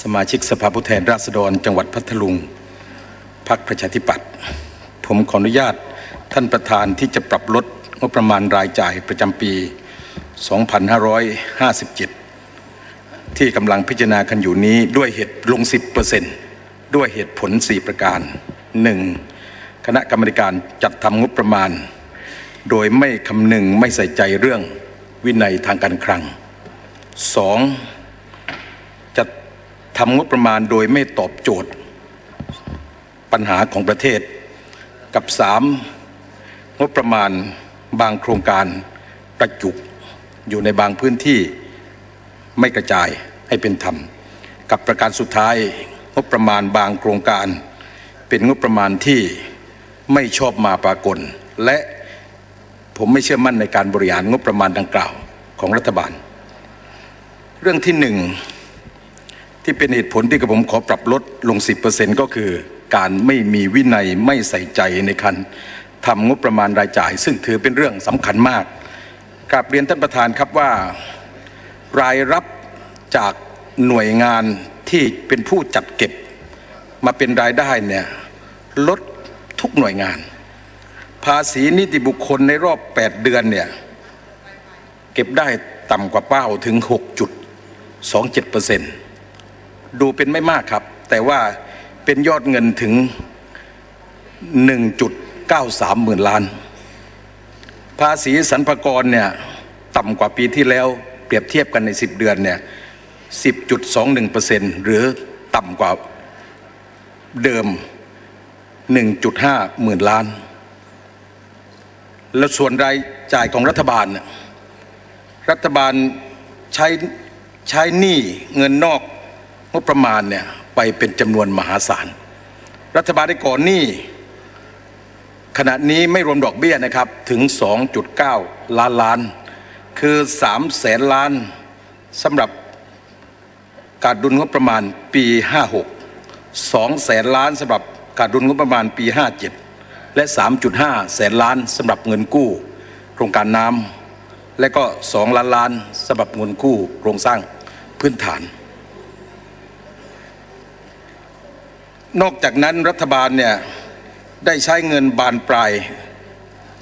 สมาชิกสภาผู้แทนราษฎร จังหวัดพัทลุงพรรคประชาธิปัตย์ผมขออนุญาตท่านประธานที่จะปรับลดงบประมาณรายจ่ายประจำปี 2557 ที่กำลังพิจารณากันอยู่นี้ด้วยเหตุลง 10%ด้วยเหตุผล 4 ประการ 1. คณะกรรมการจัดทำงบประมาณ โดยไม่คำนึงไม่ใส่ใจเรื่องวินัยทางการคลัง 2. ทำงบประมาณโดยไม่ตอบโจทย์ปัญหาของประเทศ กับ 3. งบประมาณบางโครงการกระจุกอยู่ในบางพื้นที่ไม่กระจายให้เป็นธรรม กับประการสุดท้ายงบประมาณบางโครงการ เป็นงบประมาณที่ไม่ชอบมาปรากฏและผมไม่เชื่อมั่นในการบริหารงบประมาณดังกล่าวของรัฐบาล เรื่องที่หนึ่ง ที่เป็นเหตุผลที่กระผมขอปรับลดลง 10%ก็คือ การไม่มีวินัยไม่ใส่ใจในการทำงบประมาณรายจ่าย ซึ่งถือเป็นเรื่องสำคัญมากกราบเรียนท่านประธานครับว่า รายรับจากหน่วยงานที่เป็นผู้จัดเก็บ มาเป็นรายได้เนี่ยลดทุกหน่วยงาน ภาษีนิติบุคคลในรอบ 8 เดือนเนี่ยเก็บได้ต่ำกว่าเป้าถึง 6.27% ดูเป็นไม่มากครับ แต่ว่าเป็นยอดเงินถึง 1.93 หมื่นล้าน ภาษีสรรพากรเนี่ยต่ำกว่าปีที่แล้วเปรียบเทียบกันใน 10 เดือนเนี่ย 10.21%หรือต่ำกว่าเดิม 1.5 หมื่นล้าน แล้วส่วนรายจ่ายของรัฐบาลเนี่ยรัฐบาลใช้ใช้หนี้เงินนอก งบประมาณเนี่ยไปเป็นจำนวนมหาศาล รัฐบาลได้ก่อนหนี้ขณะนี้ไม่รวมดอกเบี้ยนะครับถึง 2.9 ล้านล้าน คือ3แสนล้านสำหรับการดุลงบประมาณปี 56 2แสนล้านสำหรับการดุลงบประมาณปี 57 และ 3.5 แสนล้านสำหรับเงินกู้ โครงการน้ำและก็ 2 ล้านล้านสำหรับเงินกู้โครงสร้างพื้นฐาน นอกจากนั้นรัฐบาลเนี่ยได้ใช้เงินบานปลาย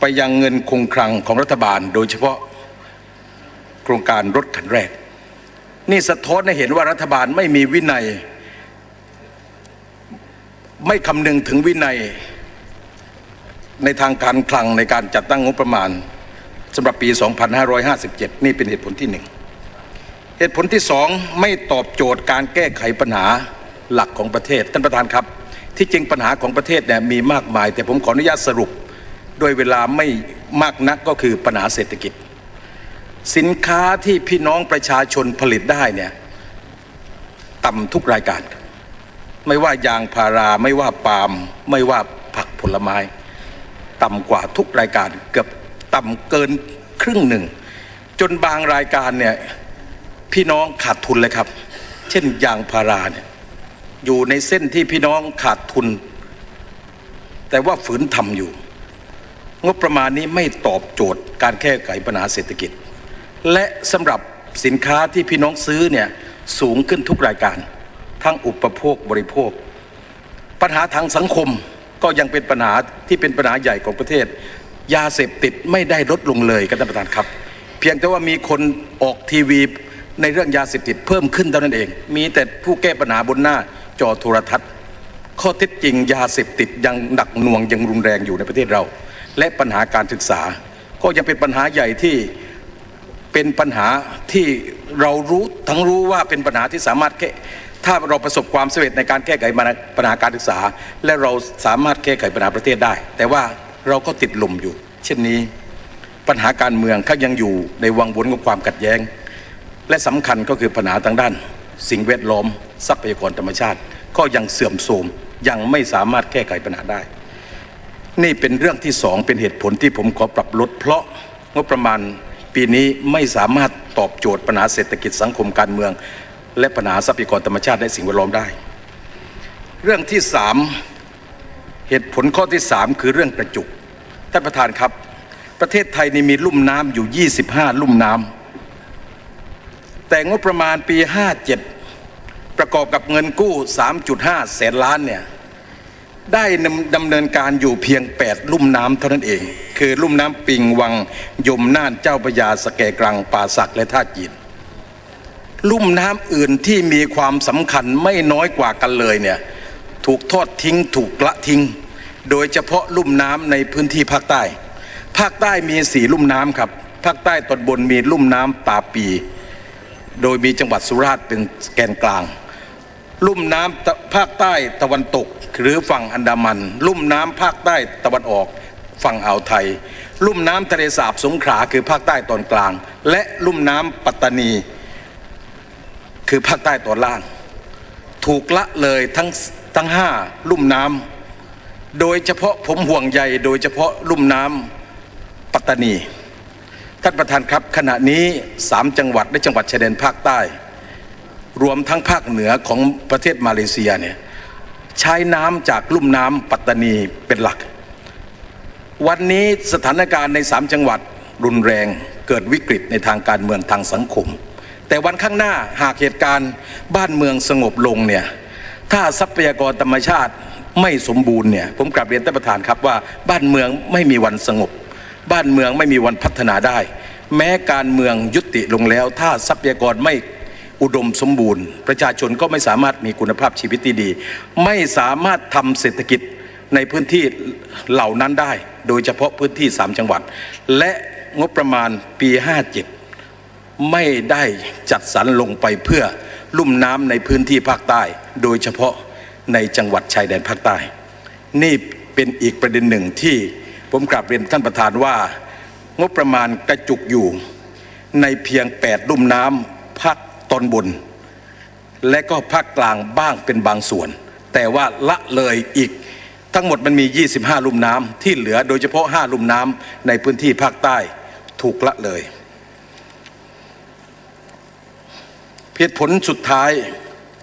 ไปยังเงินคงคลังของรัฐบาล โดยเฉพาะโครงการรถคันแรก นี่สะท้อนให้เห็นว่ารัฐบาลไม่มีวินัย ไม่คำนึงถึงวินัย ในทางการคลังในการจัดตั้งงบประมาณสำหรับปี 2557 นี่เป็นเหตุผลที่หนึ่งเหตุผลที่สองไม่ตอบโจทย์การแก้ไขปัญหา หลักของประเทศท่านประธานครับ ที่จริงปัญหาของประเทศเนี่ยมีมากมาย แต่ผมขออนุญาตสรุปโดยเวลาไม่มากนักก็คือปัญหาเศรษฐกิจ สินค้าที่พี่น้องประชาชนผลิตได้เนี่ยต่ำทุกรายการ ไม่ว่ายางพาราไม่ว่าปาล์มไม่ว่าผักผลไม้ ต่ำกว่าทุกรายการ เกือบต่ำเกินครึ่งหนึ่ง จนบางรายการเนี่ยพี่น้องขาดทุนเลยครับ เช่นยางพาราเนี่ย อยู่ในเส้นที่พี่น้องขาดทุน แต่ว่าฝืนทำอยู่ งบประมาณนี้ไม่ตอบโจทย์การแก้ไขปัญหาเศรษฐกิจ และสำหรับสินค้าที่พี่น้องซื้อเนี่ยสูงขึ้นทุกรายการ ทั้งอุปโภคบริโภค ปัญหาทางสังคมก็ยังเป็นปัญหาที่เป็นปัญหาใหญ่ของประเทศ ยาเสพติดไม่ได้ลดลงเลยครับท่านประธานครับ เพียงแต่ว่ามีคนออกทีวีในเรื่องยาเสพติดเพิ่มขึ้นเท่านั้นเอง มีแต่ผู้แก้ปัญหาบนหน้า จอโทรทัศน์ ข้อเท็จจริงยาเสพติดยังหนักหน่วงยังรุนแรงอยู่ในประเทศเรา และปัญหาการศึกษา ก็ยังเป็นปัญหาใหญ่ที่เป็นปัญหาที่เรารู้ทั้งรู้ว่าเป็นปัญหาที่สามารถแก้ถ้าเราประสบความสำเร็จในการแก้ไขปัญหาการศึกษา และเราสามารถแก้ไขปัญหาประเทศได้ แต่ว่าเราก็ติดลมอยู่ เช่นนี้ปัญหาการเมืองก็ยังอยู่ในวังวนของความขัดแย้ง และสำคัญก็คือปัญหาทางด้าน สิ่งแวดล้อมทรัพยากรธรรมชาติ ก็ยังเสื่อมโทรมยังไม่สามารถแก้ไขปัญหาได้ นี่เป็นเรื่องที่สองเป็นเหตุผลที่ผมขอปรับลด เพราะงบประมาณปีนี้ไม่สามารถตอบโจทย์ปัญหาเศรษฐกิจสังคมการเมือง และปัญหาทรัพยากรธรรมชาติและสิ่งแวดล้อมได้ เรื่องที่สามเหตุผลข้อที่สามคือเรื่องกระจุท่านประธานครับ ประเทศไทยนี่มีลุ่มน้ำอยู่ 25 ลุ่มน้ำ แต่งบประมาณปี 57 ประกอบกับเงินกู้ 3.5 แสนล้านเนี่ยได้ดำดำเนินการอยู่เพียง 8 ลุ่มน้ำเท่านั้นเอง คือลุ่มน้ำปิงวังยมน่านเจ้าพระยาสแกกรังป่าสักและท่าจีนลุ่มน้ำอื่นที่มีความสำคัญไม่น้อยกว่ากันเลยเนี่ยถูกทอดทิ้งถูกละทิ้ง โดยเฉพาะลุ่มน้ำในพื้นที่ภาคใต้ ภาคใต้มีสี่ลุ่มน้ำครับ ภาคใต้ตอนบนมีลุ่มน้ำตาปี โดยมีจังหวัดสุราษฎร์เป็นแกนกลาง ลุ่มน้ำภาคใต้ตะวันตก หรือฝั่งอันดามัน ลุ่มน้ำภาคใต้ตะวันออก ฝั่งอ่าวไทย ลุ่มน้ำทะเลสาบสงขลาคือภาคใต้ตอนกลาง และลุ่มน้ำปัตตานี คือภาคใต้ตอนล่าง ถูกละเลยทั้งทั้งห้าลุ่มน้ำโดยเฉพาะผมห่วงใยโดยเฉพาะลุ่มน้ำปัตตานี ท่านประธานครับ ขณะนี้สามจังหวัดและจังหวัดชายแดนภาคใต้ รวมทั้งภาคเหนือของประเทศมาเลเซียเนี่ยใช้น้ำจากลุ่มน้ำปัตตานีเป็นหลัก วันนี้สถานการณ์ในสามจังหวัดรุนแรงเกิดวิกฤตในทางการเมืองทางสังคม แต่วันข้างหน้าหากเหตุการณ์บ้านเมืองสงบลงเนี่ยถ้าทรัพยากรธรรมชาติไม่สมบูรณ์เนี่ยผมกลับเรียนท่านประธานครับว่าบ้านเมืองไม่มีวันสงบ บ้านเมืองไม่มีวันพัฒนาได้ แม้การเมืองยุติลงแล้ว ถ้าทรัพยากรไม่อุดมสมบูรณ์ ประชาชนก็ไม่สามารถมีคุณภาพชีวิตที่ดี ไม่สามารถทำเศรษฐกิจในพื้นที่เหล่านั้นได้ โดยเฉพาะพื้นที่ 3 จังหวัด และงบประมาณปี 57 ไม่ได้จัดสรรลงไปเพื่อลุ่มน้ำในพื้นที่ภาคใต้ โดยเฉพาะในจังหวัดชายแดนภาคใต้ นี่เป็นอีกประเด็นหนึ่งที่ ผมกราบเรียนท่านประธานว่า งบประมาณกระจุกอยู่ในเพียง8ลุ่มน้ำภาคตอนบน และก็ภาคกลางบ้างเป็นบางส่วน แต่ว่าละเลยอีกทั้งหมดมันมี 25 ลุ่มน้ำที่เหลือโดยเฉพาะ 5 ลุ่มน้ำในพื้นที่ภาคใต้ถูกละเลยเหตุผลสุดท้าย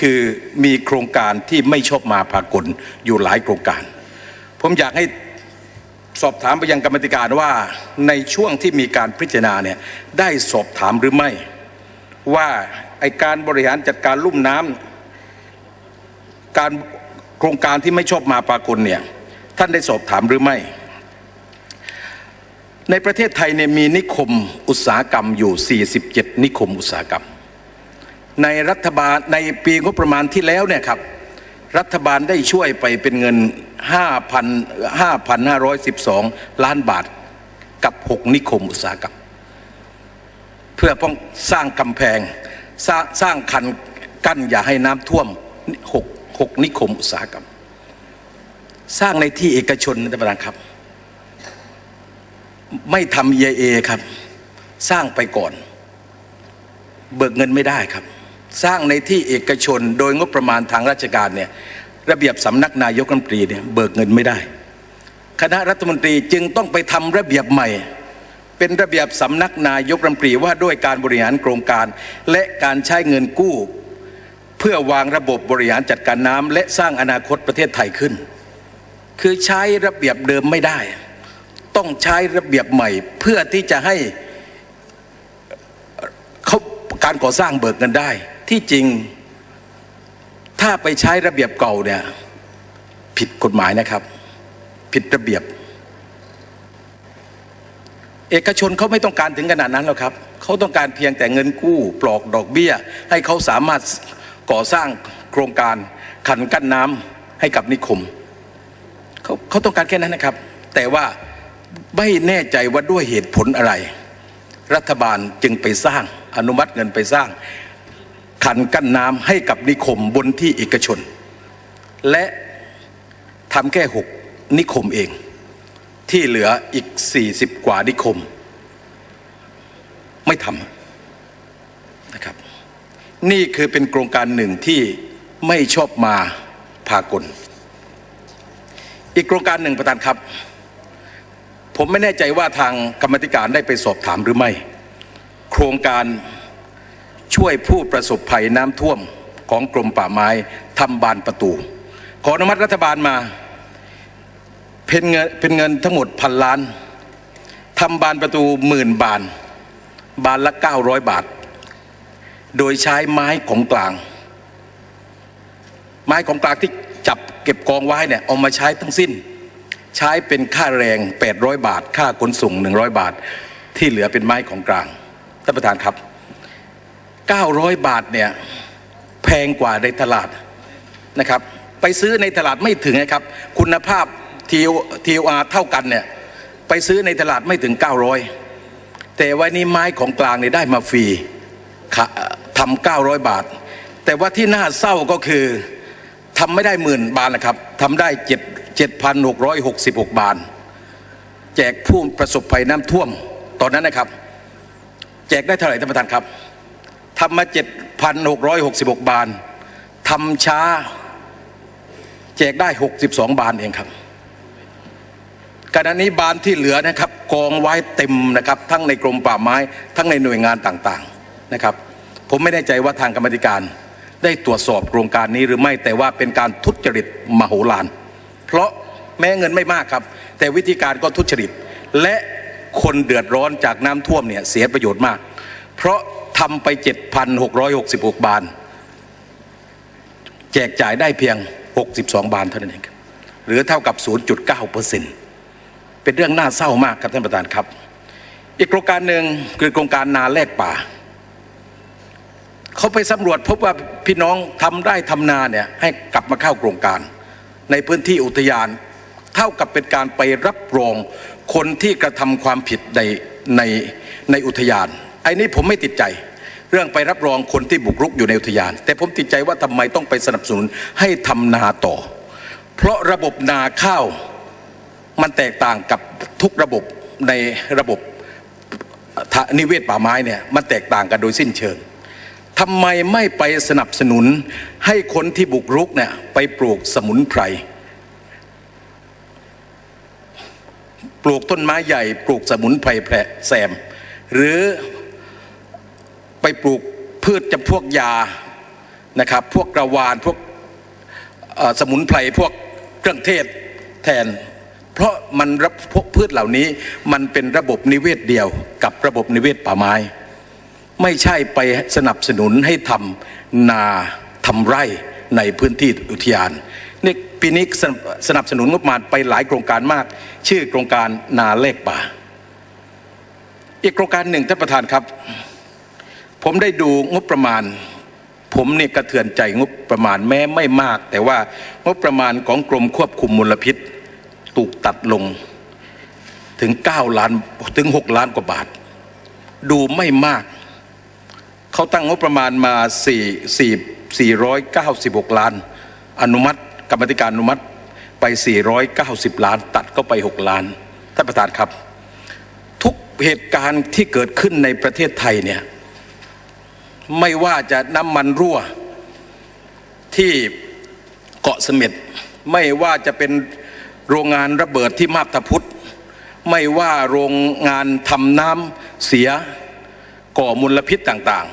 คือมีโครงการที่ไม่ชอบมาพากลอยู่หลายโครงการ ผมอยากให้ สอบถามไปยังกรรมธิการว่าในช่วงที่มีการพิจารณาเนี่ยได้สอบถามหรือไม่ ว่าไอการบริหารจัดการลุ่มน้ำการโครงการที่ไม่ชอบมาปรากลเนี่ยท่านได้สอบถามหรือไม่ ในประเทศไทยเนี่ยมีนิคมอุตสาหกรรมอยู่ 47 นิคมอุตสาหกรรม ในรัฐบาลในปีงบประมาณที่แล้วเนี่ยครับ รัฐบาลได้ช่วยไปเป็นเงิน 5,512 ล้านบาทกับ 6 นิคมอุตสาหกรรม เพื่อป้องสร้างกำแพงสร้างสร้างคันกั้นอย่าให้น้ำท่วมหกหกนิคมอุตสาหกรรม สร้างในที่เอกชนนะท่านประธานครับ ไม่ทำ EIA ครับ สร้างไปก่อน เบิกเงินไม่ได้ครับ สร้างในที่เอกชนโดยงบประมาณทางราชการเนี่ยระเบียบสำนักนายกรัฐมนตรีเนี่ยเบิกเงินไม่ได้ คณะรัฐมนตรีจึงต้องไปทำระเบียบใหม่ เป็นระเบียบสำนักนายกรัฐมนตรีว่าด้วยการบริหารโครงการ และการใช้เงินกู้ เพื่อวางระบบบริหารจัดการน้ำและสร้างอนาคตประเทศไทยขึ้น คือใช้ระเบียบเดิมไม่ได้ ต้องใช้ระเบียบใหม่ เพื่อที่จะให้เขาการก่อสร้างเบิกเงินได้ ที่จริง ถ้าไปใช้ระเบียบเก่าเนี่ยผิดกฎหมายนะครับ ผิดระเบียบ เอกชนเขาไม่ต้องการถึงขนาดนั้นหรอกครับเขาต้องการเพียงแต่เงินกู้ปลอกดอกเบี้ย ให้เขาสามารถก่อสร้างโครงการขันกั้นน้ำให้กับนิคมเขาเขาต้องการแค่นั้นนะครับ แต่ว่าไม่แน่ใจว่าด้วยเหตุผลอะไร รัฐบาลจึงไปสร้างอนุมัติเงินไปสร้าง ขันกั้นน้ำให้กับนิคมบนที่เอกชน และทำแค่หกนิคมเอง ที่เหลืออีก 40 กว่านิคม ไม่ทำนะครับ นี่คือเป็นโครงการหนึ่งที่ไม่ชอบมาพากล อีกโครงการหนึ่งประธานครับ ผมไม่แน่ใจว่าทางกรรมธิการได้ไปสอบถามหรือไม่ โครงการ ช่วยผู้ประสบภัยน้ำท่วมของกรมป่าไม้ทำบานประตู ขออนุมัติรัฐบาลมา เป็นเงินเป็นเงินทั้งหมดพันล้านทำบานประตูหมื่นบาน บานละ 900 บาท โดยใช้ไม้ของกลาง ไม้ของกลางที่จับเก็บกองไว้เนี่ยเอามาใช้ทั้งสิ้น ใช้เป็นค่าแรง 800 บาท ค่าขนส่ง 100 บาท ที่เหลือเป็นไม้ของกลางท่านประธานครับ 900 บาทเนี่ยแพงกว่าในตลาดนะครับ ไปซื้อในตลาดไม่ถึงนะครับ คุณภาพ TOR เท่ากันเนี่ยไปซื้อในตลาดไม่ถึง 900 แต่ว่านี่ไม้ของกลางเนี่ยได้มาฟรีค่ะทำ900 บาท แต่ว่าที่น่าเศร้าก็คือทำไม่ได้หมื่นบาทนะครับทำได้7 7,666 บาท แจกผู้ประสบภัยน้ำท่วมตอนนั้นนะครับ แจกได้เท่าไหร่ท่านประธานครับ ทำมา 7,666 บาททำช้า แจกได้ 62 บาทเองครับขณะนี้บานที่เหลือนะครับกองไว้เต็มนะครับ ทั้งในกรมป่าไม้ ทั้งในหน่วยงานต่างๆนะครับ ผมไม่แน่ใจว่าทางกรรมธิการ ได้ตรวจสอบโครงการนี้หรือไม่แต่ว่าเป็นการทุจริตมโหฬารเพราะแม้เงินไม่มากครับ แต่วิธีการก็ทุจริต และคนเดือดร้อนจากน้ำท่วมเนี่ยเสียประโยชน์มาก เพราะ ทำไป 7,666 บาทแจกจ่ายได้เพียง 62 บาทเท่านั้นเองหรือเท่ากับ 0.9เปอร์เซ็นเป็นเรื่องน่าเศร้ามากครับท่านประธานครับ อีกโครงการหนึ่งคือโครงการนาแลกป่า เขาไปสำรวจพบว่าพี่น้องทำได้ทำนาเนี่ยให้กลับมาเข้าโครงการ ในพื้นที่อุทยาน เท่ากับเป็นการไปรับรองคนที่กระทำความผิดในในในอุทยานไอ้นี้ผมไม่ติดใจ เรื่องไปรับรองคนที่บุกรุกอยู่ในอุทยาน แต่ผมติดใจว่าทำไมต้องไปสนับสนุนให้ทำนาต่อ เพราะระบบนาข้าวมันแตกต่างกับทุกระบบในระบบนิเวศป่าไม้เนี่ยมันแตกต่างกันโดยสิ้นเชิงทำไมไม่ไปสนับสนุนให้คนที่บุกรุกเนี่ยไปปลูกสมุนไพรปลูกต้นไม้ใหญ่ ปลูกสมุนไพรแพร่แซม หรือ ไปปลูกพืชจำพวกยานะครับ พวกกระวานพวกสมุนไพรพวกเครื่องเทศแทน เพราะมันรับพวกพืชเหล่านี้มันเป็นระบบนิเวศเดียวกับระบบนิเวศป่าไม้ ไม่ใช่ไปสนับสนุนให้ทำนาทำไร่ในพื้นที่อุทยานนี่ปีนี้สนับสนับสนุนงบประมาณไปหลายโครงการมาก ชื่อโครงการนาเลขป่า อีกโครงการหนึ่งท่านประธานครับ ผมได้ดูงบประมาณ ผมเนี่ยกระเทือนใจงบประมาณแม้ไม่มาก แต่ว่างบประมาณของกรมควบคุมมลพิษถูกตัดลงถึง 9 ล้านถึง 6 ล้านกว่าบาท ดูไม่มาก เขาตั้งงบประมาณมา 4 4 496 ล้าน อนุมัติกรรมธิการอนุมัติไป 490 ล้าน ตัดก็ไป 6 ล้านท่านประธานครับ ทุกเหตุการณ์ที่เกิดขึ้นในประเทศไทยเนี่ย ไม่ว่าจะน้ำมันรั่ว ที่เกาะเสม็ดไม่ว่าจะเป็นโรงงานระเบิดที่มาบตาพุธไม่ว่าโรงงานทำน้ำเสียก่อมลพิษต่าง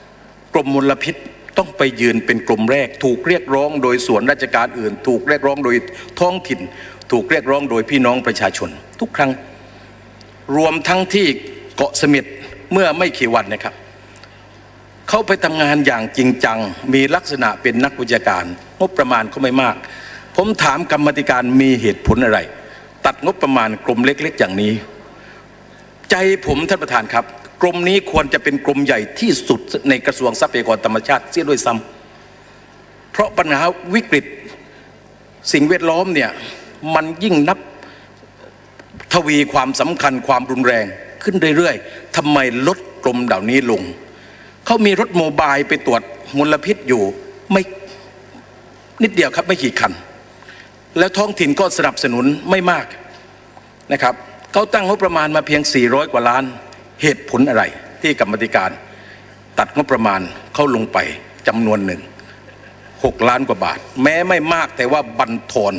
ๆ กรมมลพิษต้องไปยืนเป็นกลุ่มแรก ถูกเรียกร้องโดยส่วนราชการอื่น ถูกเรียกร้องโดยท้องถิ่น ถูกเรียกร้องโดยพี่น้องประชาชน ทุกครั้งรวมทั้งที่เกาะเสม็ดเมื่อไม่กี่วันนะครับ เขาไปทำงานอย่างจริงจัง มีลักษณะเป็นนักวิชาการ งบประมาณก็ไม่มาก ผมถามกรรมธิการมีเหตุผลอะไร ตัดงบประมาณกรมเล็ก ๆ อย่างนี้ ใจผมท่านประธานครับ กรมนี้ควรจะเป็นกรมใหญ่ที่สุดในกระทรวงทรัพยากรธรรมชาติเสียด้วยซ้ำเพราะปัญหาวิกฤตสิ่งแวดล้อมเนี่ยมันยิ่งนับทวีความสำคัญความรุนแรงขึ้นเรื่อยๆทำไมลดกรมเหล่านี้ลง เขามีรถโมบายไปตรวจมลพิษอยู่ไม่นิดเดียวครับไม่กี่คัน แล้วท้องถิ่นก็สนับสนุนไม่มากนะครับเขาตั้งงบประมาณมาเพียง 400 กว่าล้าน เหตุผลอะไรที่กรรมธิการ ตัดงบประมาณเข้าลงไปจำนวนหนึ่ง 6 ล้านกว่าบาท แม้ไม่มากแต่ว่าบันทอน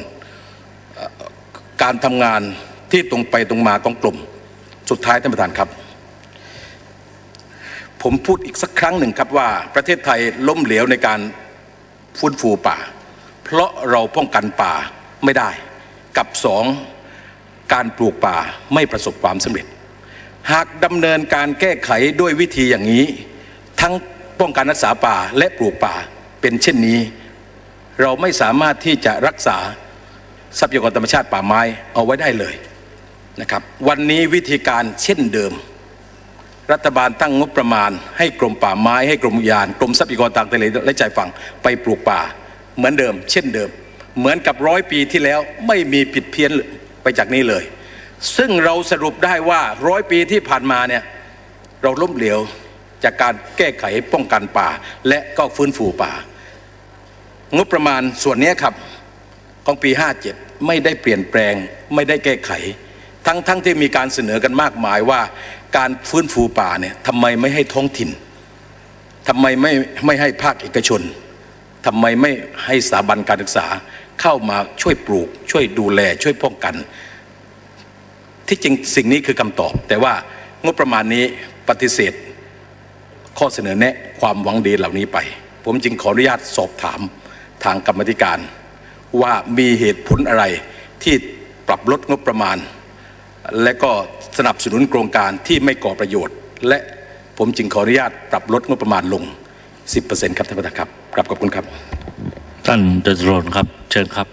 การทำงานที่ตรงไปตรงมาของกลุ่ม สุดท้ายท่านประธานครับ ผมพูดอีกสักครั้งหนึ่งครับว่าประเทศไทยล้มเหลวในการฟื้นฟูป่า เพราะเราป้องกันป่าไม่ได้ กับสองการปลูกป่าไม่ประสบความสำเร็จ หากดำเนินการแก้ไขด้วยวิธีอย่างนี้ ทั้งป้องกันรักษาป่าและปลูกป่าเป็นเช่นนี้ เราไม่สามารถที่จะรักษาทรัพยากรธรรมชาติป่าไม้เอาไว้ได้เลยนะครับ วันนี้วิธีการเช่นเดิม รัฐบาลตั้งงบประมาณ ให้กรมป่าไม้ให้กรมอุทยาน กรมทรัพยากรทางทะเลและชายฝั่งไปปลูกป่า เหมือนเดิม เช่นเดิม เหมือนกับร้อยปีที่แล้วไม่มีผิดเพี้ยนไปจากนี้เลย ซึ่งเราสรุปได้ว่าร้อยปีที่ผ่านมาเนี่ยเราล้มเหลวจากการแก้ไขป้องกันป่า และก็ฟื้นฟูป่า งบประมาณส่วนนี้ครับของปี 57 ไม่ได้เปลี่ยนแปลงไม่ได้แก้ไข ทั้งทั้งที่มีการเสนอกันมากมายว่า การฟื้นฟูป่าเนี่ยทำไมไม่ให้ท้องถิ่นทำไมไม่ไม่ให้ภาคเอกชนทำไมไม่ให้สถาบันการศึกษาเข้ามาช่วยปลูก ช่วยดูแล ช่วยป้องกัน ที่จริงสิ่งนี้คือคำตอบ แต่ว่างบประมาณนี้ปฏิเสธ ข้อเสนอแนะความหวังดีเหล่านี้ไป ผมจึงขออนุญาตสอบถามทางกรรมธิการ ว่ามีเหตุผลอะไรที่ปรับลดงบประมาณ และก็สนับสนุนโครงการที่ไม่ก่อประโยชน์ และผมจึงขออนุญาตปรับลดงบประมาณลง 10%ครับท่านประธานครับกลับขอบคุณครับ ท่านจตุรนครับ เชิญครับ